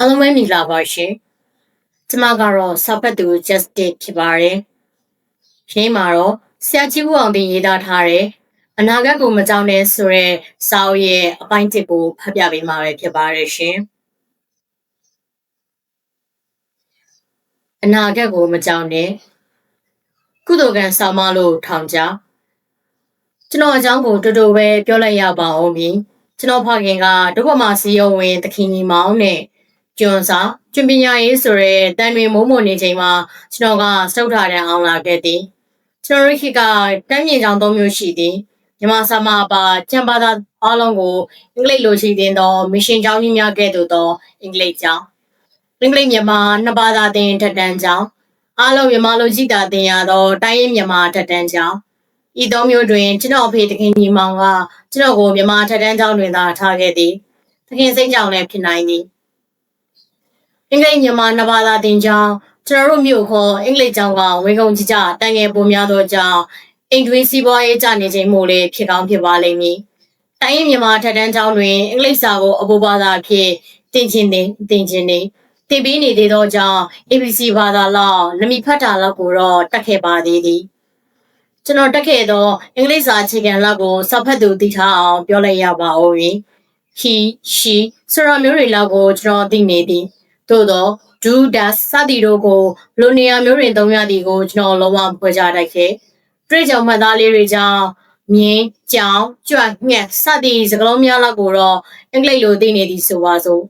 အားလုံးပဲမင်္ဂလာပါရှင်။ကျွန်မကတော့စာဖတ်သူ Justice ဖြစ်ပါတယ်။ရင်းမှာတော့ဆရာကြီးဦးအောင်တင်ရေးသားထားတဲ့အနာဂတ်ကိုမကြောက်နဲ့ဆိုတဲ့စာအုပ်ရဲ့အပိုင်းတစ်ကိုဖတ်ပြပေးမှာပဲဖြစ်ပါတယ်ရှင်။အနာဂတ်ကိုမကြောက်နဲ့ကုသိုလ်ကံဆောင်မလို့ထောင်ကြကျွန်တော်အကြောင်းကိုတူတူပဲပြောလိုက်ရပါအောင်ပြီ။ကျွန်တော်ဖခင်ကဒုက္ခမစီယုံဝင်သခင်ကြီးမောင်နဲ့ ကျွန်းစာကျွန်းပညာရေးဆိုတဲ့တန်တွေမုံမုံနေချိန်မှာကျွန်တော်ကစတုထတဲ့အောင်လာခဲ့သည်ကျွန်တော်ရခိကတမ်းမြင့်ကြောင်သုံးမျိုးရှိသည်မြမစာမပါကျန်ပါသာအားလုံးကိုအင်္ဂလိပ်လိုရှိတင်သောမရှင်ကျောင်းကြီးများကဲ့သို့သောအင်္ဂလိပ်ကျောင်းအင်္ဂလိပ်မြန်မာနှစ်ဘာသာသင်ထက်တန်းကျောင်းအားလုံးမြန်မာလိုကြည်တာသင်ရသောတိုင်းရင်းမြန်မာထက်တန်းကျောင်းဤသုံးမျိုးတွင်ကျွန်တော်အဖေတခင်ကြီးမောင်ကကျွန်တော်ကိုမြန်မာထက်တန်းကျောင်းတွင်သာထားခဲ့သည်သခင်စိတ်ကြောင့်လည်းဖြစ်နိုင်သည် အင်္ဂလိပ်မြန်မာနှစ်ဘာသာသင်ကျောင်းကျွန်တော်တို့မြို့ခေါ်အင်္ဂလိပ်ကျောင်းကဝေကုံကြီးကြတန်ငယ်ပုံများသောကြောင့်အိမ်တွင်းစီးပွားရေးကြနေခြင်းမို့လည်းဖြစ်ကောင်းဖြစ်ပါလိမ့်မည်။တိုင်းရင်းမြန်မာထက်တန်းကျောင်းတွင်အင်္ဂလိပ်စာကိုအဘူဘာသာအဖြစ်သင်ခြင်းသည်သင်ခြင်းသည်သင်ပေးနေသေးသောကြောင့် ABC ဘာသာလောက်လမီဖတ်တာလောက်ကိုတော့တက်ခဲ့ပါသေးသည်။ကျွန်တော်တက်ခဲ့သောအင်္ဂလိပ်စာအခြေခံလောက်ကိုစောက်ဖတ်သူသိထားအောင်ပြောလိုက်ရပါဦး။ he she ဆိုရမျိုးတွေလောက်ကိုကျွန်တော်သိနေသည်။ သို့တော့ do does စသည်တို့ကိုလိုနေရာမျိုးတွင်သုံးရသည်ကိုကျွန်တော်လုံးဝမဖွဲ့ကြတတ်ခဲ့။တွေ့ကြုံမှတ်သားလေးတွေကြောင့်မြင်းကြောင်ကြွငှက်စသည်စကားလုံးများလောက်ကိုတော့အင်္ဂလိပ်လိုသိနေသည်ဆိုပါစို့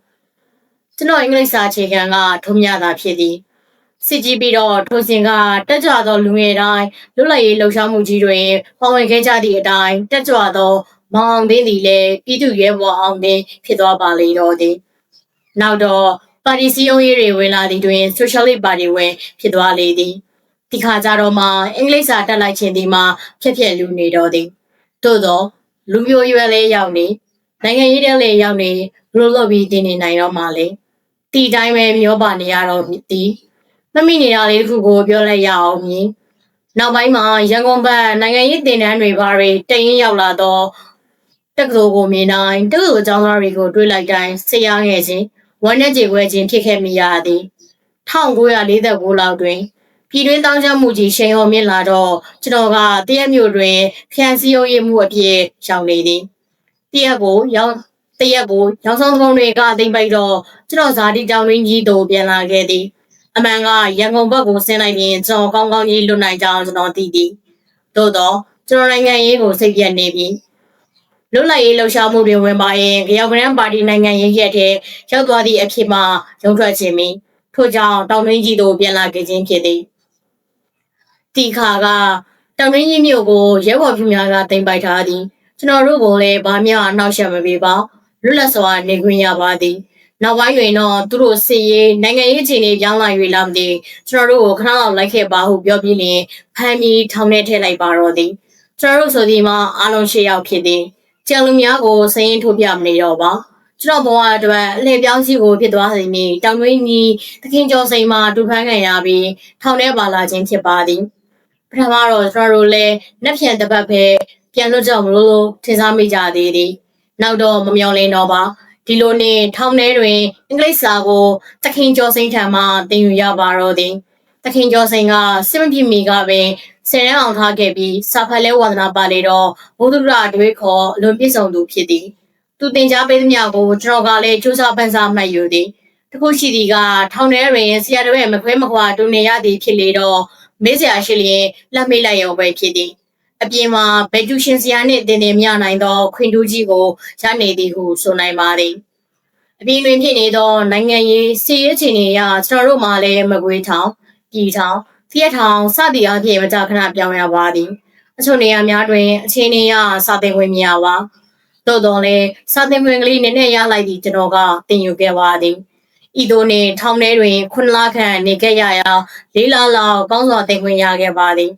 ။ကျွန်တော်အင်္ဂလိပ်စာအခြေခံကထုံးမြတာဖြစ်သည်။စစ်ကြည့်ပြီးတော့ထိုစဉ်ကတက်ကြွသောလူငယ်တိုင်းလွတ်လပ်ရေးလှုပ်ရှားမှုကြီးတွင်ပါဝင်ခဲ့ကြသည့်အတိုင်းတက်ကြွသောမောင်အောင်သိန်းသည်လည်းပြည်သူ့ရဲဘော်အောင်သိန်းဖြစ်သွားပါလေတော့သည်။နောက်တော့ ပါတီစည်းရုံးရေးတွေဝင်လာသည့်တွင် Socialist Party ဝင်ဖြစ်သွားလေသည်ဒီခါကြတော့မှအင်္ဂလိပ်စာတက်လိုက်ခြင်းဒီမှာဖြက်ဖြက်လူနေတော့သည်သို့သောလူမျိုးရွယ်လေးရောက်နေနိုင်ငံရေးတဲ့လေးရောက်နေဘလို့လို့ပြီးတင်နေနိုင်တော့မှလေတီတိုင်းပဲမျောပါနေရတော့သည်မမိနေတာလေးတစ်ခုကိုပြောလိုက်ရအောင်မြင်နောက်ပိုင်းမှာရန်ကုန်ဘက်နိုင်ငံရေးတင်တန်းတွေဘာတွေတရင်ရောက်လာတော့တက္ကသိုလ်ကိုမြင်တိုင်းတက္ကသိုလ်ကျောင်းသားတွေကိုတွေးလိုက်တိုင်းဆရာငယ်ချင်း ဝမ်းနဲ့ကြေခွဲခြင်းဖြစ်ခဲ့မိရသည်1949လောက်တွင်ပြည်တွင်းတောင်းကျမှုကြီးရှိန်ဟော်မြင့်လာတော့ကျွန်တော်ကတရက်မြို့တွင်ဖျန်စီရုံရမှုအဖြစ်ရှောင်နေသည်တရက်ကိုရောက်တရက်ကိုရောင်ဆောင်ကုန်းတွေကတိမ်ပိုက်တော့ကျွန်တော်ဇာတိတောင်ရင်းကြီးတို့ပြန်လာခဲ့သည်အမှန်ကရန်ကုန်ဘက်ကိုဆင်းလိုက်ရင်ကျွန်တော်ကောင်းကောင်းကြီးလွတ်နိုင်ကြောင်းကျွန်တော်သိသည်သို့တော့ကျွန်တော်နိုင်ငံရေးကိုစိတ်ပြတ်နေပြီ လွတ်လပ်ရေးလှုပ်ရှားမှုတွေဝင်ပါရင်ကြောက်ကရန်ပါတီနိုင်ငံရေးရက်တဲ့ရောက်သွားသည့်အဖြစ်မှရုံထွက်ခြင်းမီထို့ကြောင့်တောင်တွင်းကြီးတို့ပြန်လာခဲ့ခြင်းဖြစ်သည်တီခါကတောင်တွင်းကြီးမြို့ကိုရဲဘော်ပြများကတင်ပိုက်ထားသည်ကျွန်တော်တို့ကလည်းဘာမှအနှောက်အယှက်မပေးပါလွတ်လပ်စွာနေခွင့်ရပါသည်နောက်ပိုင်းတွင်တော့သူတို့စီရေးနိုင်ငံရေးအခြေအနေပြောင်းလာ၍လာမသိကျွန်တော်တို့ကိုခဏလောက်လိုက်ခဲ့ပါဟုပြောပြီးလင်ဖမ်းပြီးထောင်ထဲထည့်လိုက်ပါတော့သည်ကျွန်တော်တို့ဆိုဒီမှာအားလုံး၈ယောက်ဖြစ်သည် ကျန်လူများကိုစရင်ထုတ်ပြမနေတော့ပါကျွန်တော်ဘဝအတွက်အလှည့်ပြောင်းစီကိုဖြစ်သွားစေမည်တောင်တွင်းကြီးသခင်ကျော်စိန်မှာဒူဖန်းခံရပြီးထောင်ထဲပါလာခြင်းဖြစ်ပါသည်ပထမတော့ကျွန်တော်တို့လည်းနှက်ဖြန်တစ်ပတ်ပဲပြန်လွတ်ကြမလို့လို့ထင်ရှားမိကြသေးသည်နောက်တော့မမျော်လင့်တော့ပါဒီလိုနဲ့ထောင်ထဲတွင်အင်္ဂလိပ်စာကိုသခင်ကျော်စိန်ထံမှသင်ယူရပါတော့သည် သခင်ကျော်စိန်ကစစ်မပြမီကပင်ဆယ်ရန်အောင်ထားခဲ့ပြီးစာဖတ်လဲဝါသနာပါလေတော့ဘုဒ္ဓရအတွေ့ခေါ်အလွန်ပြည့်စုံသူဖြစ်သည်သူတင် जा ပေးသမျှကိုကျွန်တော်ကလည်းစူးစမ်းပန်းစားမှတ်ယူသည်တခုရှိသည်ကထောင်ထဲတွင်ဆရာတော်ရဲ့မခွဲမခွာတူနေရသည်ဖြစ်လေတော့မေးစရာရှိလျင်လက်မေးလိုက်ရုံပဲဖြစ်သည်အပြင်မှာဗေကျူရှင်ဆရာနှင့်တင်တင်မြနိုင်သော ခွင်တူးကြီးကိုရနေသည်ဟုဆိုနိုင်ပါသည်အပြင်တွင်ဖြစ်နေသောနိုင်ငံရေးစီးရဲချင်နေရကျွန်တော်တို့မှလည်းမကွေးထောင် ပြည်ထောင်ဖျက်ထောင်စသည်အပြင်မကြခဏပြောင်းရပါသည်အချို့နေရာများတွင်အခြေအနေရစာသင်ခွင့်မရပါသို့တော်လည်းစာသင်ခွင့်ကလေးနည်းနည်းရလိုက်သည့်ကျွန်တော်ကသင်ယူခဲ့ပါသည်ဤသို့နှင့်ထောင်ထဲတွင်ခုနှစ်လခန့်နေခဲ့ရရာလေးလလောက်ကောင်းစွာသင်ခွင့်ရခဲ့ပါသည်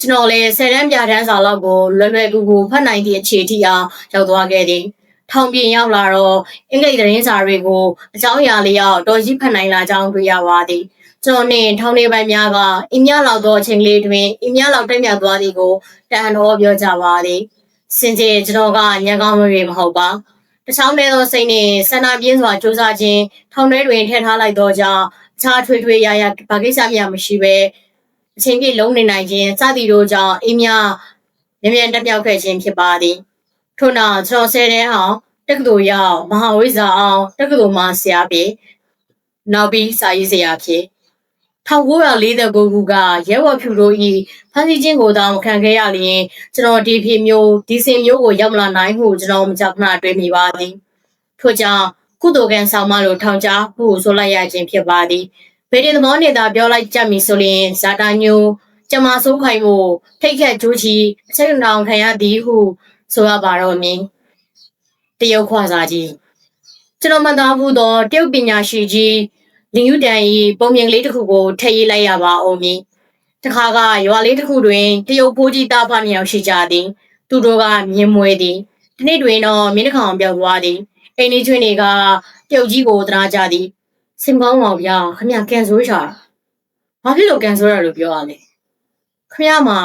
ကျွန်တော်လည်းဆယ်တန်းပြတန်းစာလောက်ကိုလွယ်လွယ်ကူကူဖတ်နိုင်သည့်အခြေထိအောင်ရောက်သွားခဲ့သည်ထောင်ပြင်ရောက်လာတော့အင်္ဂလိပ်သတင်းစာတွေကိုအကြောင်းအရာလေးရောက်တော်ကြီးဖတ်နိုင်လာကြောင်းတွေ့ရပါသည် ကျွန်တော်နှင့်ထောင်နေပိုင်းများကအင်းမြလောက်သောအချိန်လေးတွင်အင်းမြလောက်တက်မြတ်သွားသည်ကိုတန်တော်ပြောကြပါသည်စင်ကြေကျွန်တော်ကညံကောင်းတွေမဟုတ်ပါတအချောင်းတဲသောစိတ်နှင့်ဆန္ဒပြင်းစွာစူးစမ်းခြင်းထောင်ထဲတွင်ထည့်ထားလိုက်သောကြောင့်အခြားထွေထွေရာရာဘာကိစ္စမျှမရှိဘဲအချိန်ပြည့်လုံးနေနိုင်ခြင်းစသည်တို့ကြောင့်အိမ်များမြန်မြန်တက်ပြောက်ခဲ့ခြင်းဖြစ်ပါသည်ထို့နောက်ကျွန်တော်ဆယ်တန်းအောင်တက္ကသိုလ်ရောက်မဟာဝိဇ္ဇာအောင်တက္ကသိုလ်မှဆရာဖြစ်နောက်ပြီးစာရေးဆရာဖြစ် 1949ခုကရဲဘော်ဖြူတို့ဤဖမ်းဆီးခြင်းကိုတောင်ခံခဲ့ရလျင်ကျွန်တော်ဒီဖြစ်မျိုးဒီစင်မျိုးကိုရောက်မလာနိုင်ဟုကျွန်တော်မကြခဏတွေးမိပါသည်ထို့ကြောင့်ကုသိုလ်ကံဆောင်မလို့ထောင်ချဟုဆိုလိုက်ရခြင်းဖြစ်ပါသည်ဗေဒင်သဘောနဲ့သာပြောလိုက်ကြမည်ဆိုရင်ဇာတာညိုကျမဆိုးခိုင်မှုထိတ်ခတ်ကြိုးချီအချက်တောင်ခံရသည်ဟုဆိုရပါတော့မည်တရုတ်ခွာစာကြီးကျွန်တော်မှတ်သားမှုသောတရုတ်ပညာရှိကြီး လင်ယူတန်ဤပုံမြင်ကလေးတစ်ခုကိုထည့်ရေးလိုက်ရပါအောင်မည်တခါကရွာလေးတစ်ခုတွင်တရုတ်ဖိုးကြီးသားဖနှစ်ယောက်ရှိကြသည်သူတို့ကမြင်မွေသည်ဒီနေ့တွင်တော့မင်းတစ်ကောင်ပြောက်သွားသည်အိမ်လေးကျွင်းတွေကတရုတ်ကြီးကိုသနာကြသည်စင်ကောင်းအောင်ဗျာခမရကန်ဆိုးရှာဘာဖြစ်လို့ကန်ဆိုးရလို့ပြောရလဲခမရမှာ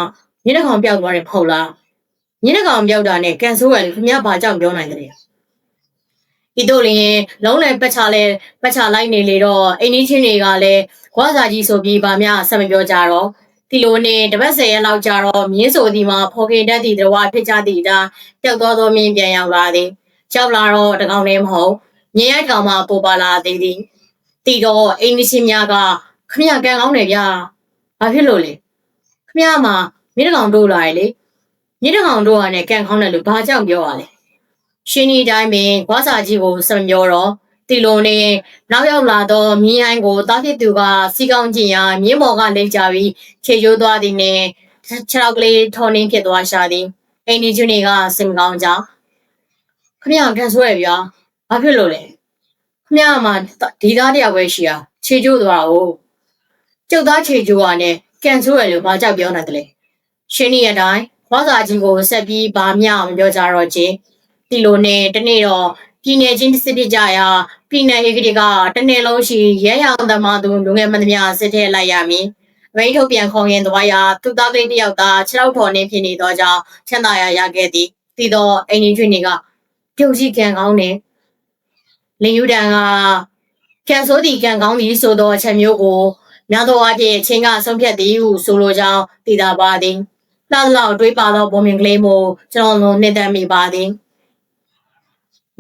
မြင်းတစ်ကောင်ပြောက်သွားတယ်ဖဟုတ်လားမြင်းတစ်ကောင်ပြောက်တာနဲ့ကန်ဆိုးရတယ်ခမရဘာကြောင့်ပြောနိုင်တယ် ဤတို့လျင်လုံးနဲ့ပတ်ချလဲပတ်ချလိုက်နေလေတော့အိမ်ကြီးချင်းတွေကလည်းခွာစာကြီးဆိုပြီးဗာများဆက်မပြောကြတော့ဒီလိုနဲ့တပတ်ဆယ်ရက်လောက်ကြာတော့မြင်းဆိုဒီမှာဖော်ခင်တက်သည့်တော်ဝဖြစ်ကြသည့်ဒါပျောက်သွားသောမြင်းပြန်ရောက်လာသည်ရောက်လာတော့တကောင်လည်းမဟုတ်မြင်းရိုက်ကောင်မှပေါ်ပါလာသေးသည်တီတော့အိမ်ကြီးချင်းများကခမရကန်ကောင်းတယ်ဗျာဘာဖြစ်လို့လဲခမရမှာမြင်းတကောင်တို့လာရလေမြင်းတကောင်တို့ကလည်းကန်ကောင်းတယ်လို့ဘာကြောင့်ပြောရလဲ ရှင်ဒီတိုင်းပင်ခွာစာကြီးကိုစံပြောတော့တီလိုနဲ့နောက်ရောက်လာတော့မြင်းဟိုင်းကိုတားဖြစ်သူကစီကောင်းကျင်ရာမြင်းမော်ကလိမ့်ကြပြီးခြေကျိုးသွားသည်နဲ့ခြေထောက်ကလေးထော်နှင်းဖြစ်သွားရှာသည်အိမ်ဒီကျွနေကစင်ကောင်းကြောင်ခမရကန်ဆွဲဗျာဘာဖြစ်လို့လဲခမရမှာဒီသားတယောက်ပဲရှိရခြေကျိုးသွား哦ကျုပ်သားခြေကျိုးကလည်းကန်ဆွဲလို့ဘာကြောက်ပြောနိုင်တယ်လဲရှင်ဒီရတိုင်းခွာစာကြီးကိုဆက်ပြီးဘာမှမပြောကြတော့ချင်း ဒီလိုနဲ့တနေ့တော့ပြည်နယ်ချင်းစစ်ဖြစ်ကြရာပြည်နယ်ဧကတိကတနေ့လုံးရှိရဲရောင်သမားသူလူငယ်မန်းများစစ်ထဲလိုက်ရမည်အမိန့်ထုတ်ပြန်ခေါ်ရင်သွားရာသူသားကလေးတယောက်သာခြေထောက်ထော်နေဖြစ်နေသောကြောင့်ချမ်းသာရရခဲ့သည်တည်သောအိမ်ကြီးကျွေးတွေကပြုတ်ကြီးကံကောင်းနေလင်ယူတန်ကကံဆိုးသည်ကံကောင်းသည်ဆိုသောအချက်မျိုးကိုများသောအားဖြင့်ချင်းကဆုံးဖြတ်သည်ဟုဆိုလိုကြောင်းသိတာပါသည်လှလောက်တွေးပါသောပုံမြင်ကလေးမို့ကျွန်တော်လုံးနှစ်သက်မိပါသည်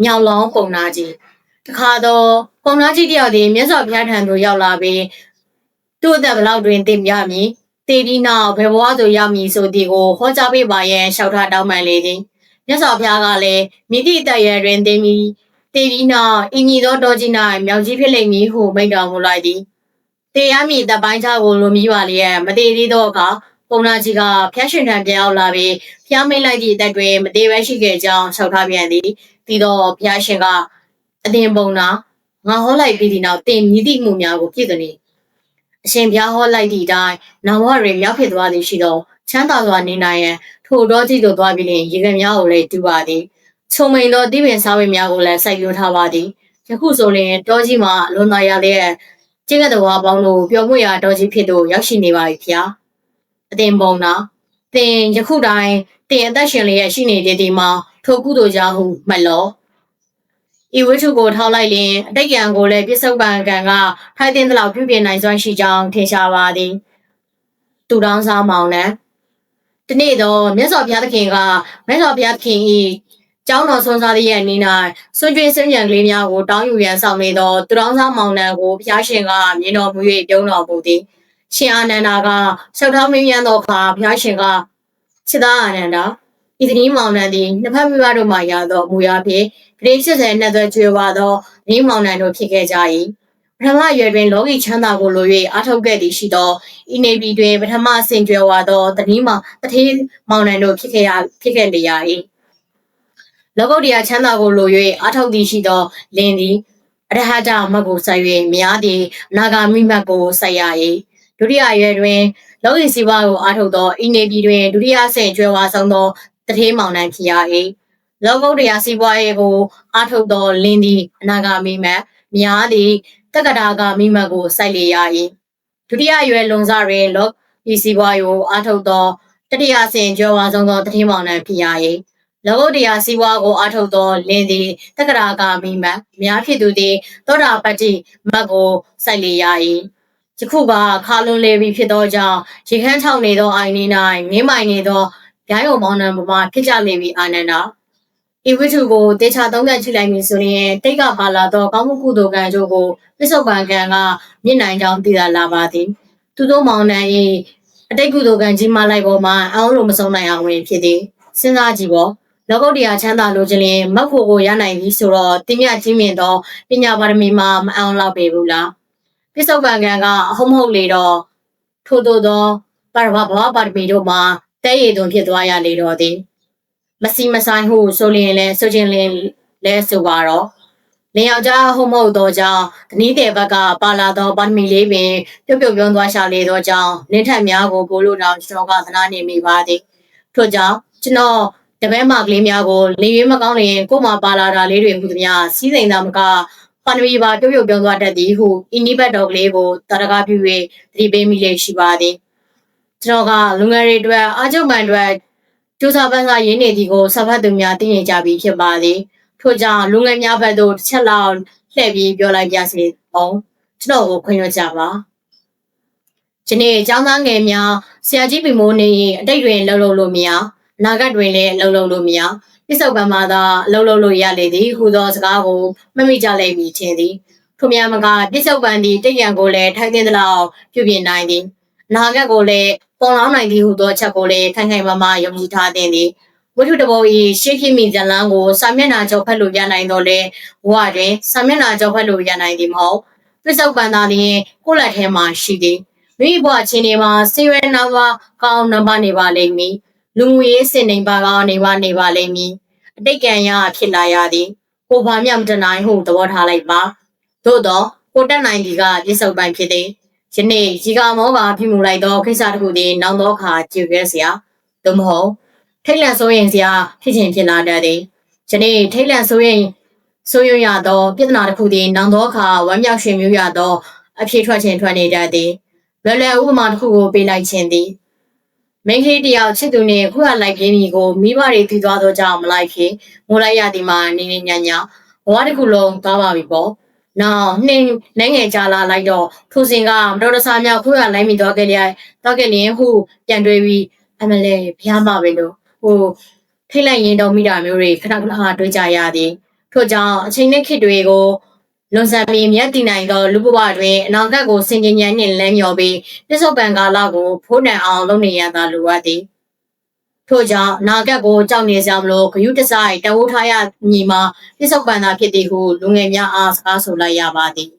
မြောင်လောင်းပုံနာကြီးတခါတော့ပုံနာကြီးတယောက်ဒီမြတ်စွာဘုရားထံသို့ရောက်လာပြီးသူ့အသက်ဘလောက်တွင်တင်ပြမည်တေဒီနောက်ဘယ်ဘဝသို့ရောက်မည်ဆိုသည်ကိုဟောကြားပေးပါရန်လျှောက်ထားတောင်းပန်လေသည်မြတ်စွာဘုရားကလည်းမိတိတရတွင်တင်မီတေဒီနောက်အင်းကြီးသောတော်ကြီး၌မြောင်ကြီးဖြစ်လိမ့်မည်ဟုမိန့်တော်မူလိုက်သည်တေရမည်တပိုင်းချကိုလိုမိပါလျက်မတေသေးသောအခါပုံနာကြီးကဖျက်ရှင်ထံပြန်ရောက်လာပြီးဖျားမိတ်လိုက်သည့်အသက်တွင်မသေးပဲရှိခဲ့ကြောင်းလျှောက်ထားပြန်သည် ပြီးတော့ဘုရားရှင်ကအတင်ပုံနာငါဟောလိုက်ပြီးဒီနောက်တင်မြည်သည့်မှုများကိုပြည့်စုံနေအရှင်ဘုရားဟောလိုက်သည့်အတိုင်းနာဝရေမြောက်ဖြစ်သွားသည်ရှိသောချမ်းသာစွာနေနိုင်ရန်ထိုတော်ကြည့်သို့သွားပြီးလျှင်ရေကများကိုလည်းတူပါသည်ချုံမိန်သောတိပင်စားဝေများကိုလည်းစိုက်ပျိုးထားပါသည်ယခုဆိုရင်တောကြီးမှာလွန်တော်ရတဲ့ကျင်းကတော်ဝါပေါင်းတို့ပျော်မွေ့ရာတောကြီးဖြစ်သို့ရောက်ရှိနေပါပြီဖျားအတင်ပုံနာ တင်ယခုတိုင်းတင်အသက်ရှင်လျက်ရှိနေတဲ့ဒီမှာထိုကုသိုလ်ကြောင့်ဟုမှတ်လောဤဝိထုကိုထောက်လိုက်ရင်အတိတ်ကံကိုလည်းပြစ္ဆုတ်ပံကံကထိုက်တဲ့လောက်ပြုပြင်နိုင်စွမ်းရှိကြောင်းထင်ရှားပါသည်တူတောင်းစားမောင်နှံဒီနေ့တော့မြတ်စွာဘုရားသခင်ကမြတ်စွာဘုရားသခင်ဤကျောင်းတော်ဆွမ်းစားတဲ့ရဲ့နေ၌စွန့်ကြွေးစင်ကြံကလေးများကိုတောင်းယူရန်ဆောင်နေသောတူတောင်းစားမောင်နှံကိုဘုရားရှင်ကမြင်တော်မူ၍ပြုံးတော်မူသည် ရှင်အာနန္ဒာကဆောက်ထားမင်းမြန်းသောအခါဘုရားရှင်ကခြေသားအာနန္ဒာဤသတိမောင်နှံသည်နှစ်ဖက်မိဘတို့မှရသောမူရာဖြင့်ဂရိ80နှစ်သက်ကျွေးပါသောနေမောင်နှံတို့ဖြစ်ခဲ့ကြ၏ပထမရွယ်တွင်လောကီချမ်းသာကိုလို၍အားထုတ်ခဲ့သည်ရှိသောဤနေပြည်တွင်ပထမဆင်ကြွယ်ဝါသောတတိမောင်တတိမောင်နှံတို့ဖြစ်ခဲ့ရဖြစ်ခဲ့လျာ၏လောကုတ္တရာချမ်းသာကိုလို၍အားထုတ်သည်ရှိသောလင်းသည်အရဟတမတ်ကိုဆက်၍များသည်အနာဂါမိမတ်ကိုဆက်ရ၏ ဒုတိယရွယ်တွင်လောကီစီးပွားကိုအားထုတ်သောဤနေပြည်တွင်ဒုတိယဆင်ကျွဲဝါဆုံးသောတထေးမောင်နှံဖြစ်ရ၏လောကုတ္တရာစီးပွားရေးကိုအားထုတ်သောလင်းသည်အနာဂါမိမတ်များသည်တက္ကတာကမိမတ်ကိုစိုက်လေရ၏ဒုတိယရွယ်လွန်စားတွင်လောကီစီးပွားရေးကိုအားထုတ်သောတတိယဆင်ကျွဲဝါဆုံးသောတထေးမောင်နှံဖြစ်ရ၏လောကုတ္တရာစီဝါကိုအားထုတ်သောလင်းသည်တက္ကရာကမိမတ်အများဖြစ်သူသည်သောတာပတ္တိမတ်ကိုစိုက်လေရ၏ ယခုကခါလွန်လေပြီဖြစ်သောကြောင့်ရေခမ်းချောင်းနေသောအိုင်နေ၌ငင်းမိုင်နေသောဂိုင်းအောင်မောင်းနှံပမာဖြစ်ကြလေပြီအာနန္ဒာဤဝိထုကိုတေချာသုံးသပ်ကြည့်လိုက်မည်ဆိုရင်တိတ်ကပါလာသောကောင်းမှုကုသိုလ်ကံတို့ကိုပစ္စုပန်ကံကမြင့်နိုင်ကြောင်းသိသာလာပါသည်သူတို့မောင်နှံ၏အတိတ်ကုသိုလ်ကံကြီးမှလိုက်ပေါ်မှာအအောင်လို့မဆုံးနိုင်အောင်ဝင်ဖြစ်သည်စဉ်းစားကြည့်ပေါ့လောကုတ္တရာချမ်းသာလို့ခြင်းလင်မက်ဖို့ကိုရနိုင်ပြီဆိုတော့တင်မြကြီးမြင့်သောပညာပါရမီမှာမအောင်လောက်ပေဘူးလား ပြစ္ဆုတ်ပံကံကအဟုတ်မဟုတ်လေတော့ထို့သောသောပါရမဘဝပါရမီတို့မှာတဲရည်သွန်ဖြစ်သွားရလေတော့သည်မစီမဆိုင်ဟုဆိုလျင်လဲဆိုခြင်းလင်လဲဆိုပါတော့လင်ယောက်ျားဟုတ်မဟုတ်သောကြောင့်တနည်းတဲ့ဘက်ကပါလာသောပါရမီလေးပင်ပြုတ်ပြုတ်ပြောင်းသွားရှာလေသောကြောင့်လင်းထက်များကိုကိုလိုတော်ကျွန်တော်ကသနာနေမိပါသည်ထို့ကြောင့်ကျွန်တော်တပည့်မကလေးများကိုလေရွေးမကောင်းလျင်ကို့မှာပါလာတာလေးတွေဟူသည်များစီးစိမ်သာမက ပန္နဝီပါပြုတ်ပြုတ်ပြောင်းသွားတတ်သည်ဟုအင်းနိဘတ်တော်ကလေးကိုတရကားပြု၍သတိပေးမိလေရှိပါသည်ကျွန်တော်ကလူငယ်တွေအတွက်အားကျုံပန်အတွက်ကျူစာပန်းစာရင်းနေသည်ကိုစဖတ်သူများသိနေကြပြီဖြစ်ပါသည်ထို့ကြောင့်လူငယ်များဘက်သို့တစ်ချက်လောက်လှည့်ပြီးပြောလိုက်ပြစီအောင်ကျွန်တော်ကိုခွင့်ရကြပါဒီနေ့အကြောင်းသားငယ်များဆရာကြီးပီမိုးနေရင်အတိတ်တွင်လှုပ်လှုပ်လို့မရ အနာဂတ်တွင်လည်းအလုံးလုံးလို့မရပြစ္ဆုတ်ပံမှာသာအလုံးလုံးလို့ရလေသည်ဟူသောစကားကိုမမိကြလိမ့်မည်ထင်သည်ထို့များမကပြစ္ဆုတ်ပံသည်တိတ်ရန်ကိုလည်းထိုင်သင်းသလောက်ပြုပြင်နိုင်သည်အနာဂတ်ကိုလည်းပေါ်လောင်းနိုင်သည်ဟူသောချက်ကိုလည်းခိုင်ခိုင်မာမာယုံကြည်ထားသင့်သည်ဝိထုတဘောဤရှေးခိမိဇလန်းကိုစာမျက်နှာကြောဖတ်လို့ရနိုင်တော့လေဘဝတွင်စာမျက်နှာကြောဖတ်လို့ရနိုင်သည်မဟုတ်ပြစ္ဆုတ်ပံသာလျှင်ကိုယ့်လက်ထဲမှာရှိသည်မိဘအချင်းတွေမှာစေရွယ်နာပါကောင်းနံပါတ်နေပါလိမ့်မည် လူငွေရေးစင်နေပါကနေပါနေပါလိမ့်မည်အတိတ်ကံရဖြစ်လာရသည်ကိုဘာမျှမတနိုင်ဟုသဘောထားလိုက်ပါသို့တော့ကိုတက်နိုင်ဒီကပြစ္ဆုတ်ပိုင်းဖြစ်သည်ယနေ့ရီကမောကဖြစ်မှုလိုက်သောခိစ္စတစ်ခုသည်နောင်သောအခါကြည့်ခဲ့เสียသို့မဟုတ်ထိတ်လန့်စိုးရင်စရာဖြစ်ခြင်းဖြစ်လာတတ်သည်ယနေ့ထိတ်လန့်စိုးရင်ဆိုရရသောပြဿနာတစ်ခုသည်နောင်သောအခါဝမ်းမြောက်ရွှင်မြူးရသောအဖြစ်ထွက်ခြင်းထွက်နေတတ်သည်လွယ်လွယ်ဥပမာတစ်ခုကိုပေးလိုက်ခြင်းသည် မိန်းကလေးတယောက်ချစ်သူနဲ့ခုရလိုက်ပြင်းပြီကိုမိဘတွေသိသွားတော့ကြောင်မလိုက်ခင်ငိုလိုက်ရသည်မှာနေနေညံ့ညံ့ဘဝတစ်ခုလုံးသွားပါပြီပေါ့။နောက်နှင်းနိုင်ငံကြာလာလိုက်တော့ထိုစဉ်ကမတော်တဆမြောက်ခုရလိုက်မိတော့ခဲ့ရတော့ခဲ့ရင်ဟုပြန်တွေးပြီးအမလဲဘုရားမပဲလို့ဟိုထိတ်လိုက်ရင်တော့မိတာမျိုးတွေခဏခဏတွေးကြရသည်ထို့ကြောင့်အချိန်နဲ့ခေတ်တွေကို လွန်ဆန်ပြီးမြတ်တည်နိုင်သောလူဘဝတွင်အနာဂတ်ကိုစင်ကြင်ဉာဏ်နှင့်လမ်းမြော်ပြီးပြစ္ဆုတ်ပံကာလကိုဖိုးနံအောင်လုပ်နေရတာလိုအပ်သည်ထို့ကြောင့်အနာဂတ်ကိုကြောက်နေစရာမလိုဂယုတစိုက်တဝုထားရညီမှာပြစ္ဆုတ်ပံသာဖြစ်သည်ဟုလူငယ်များအားစကားဆိုလိုက်ရပါသည်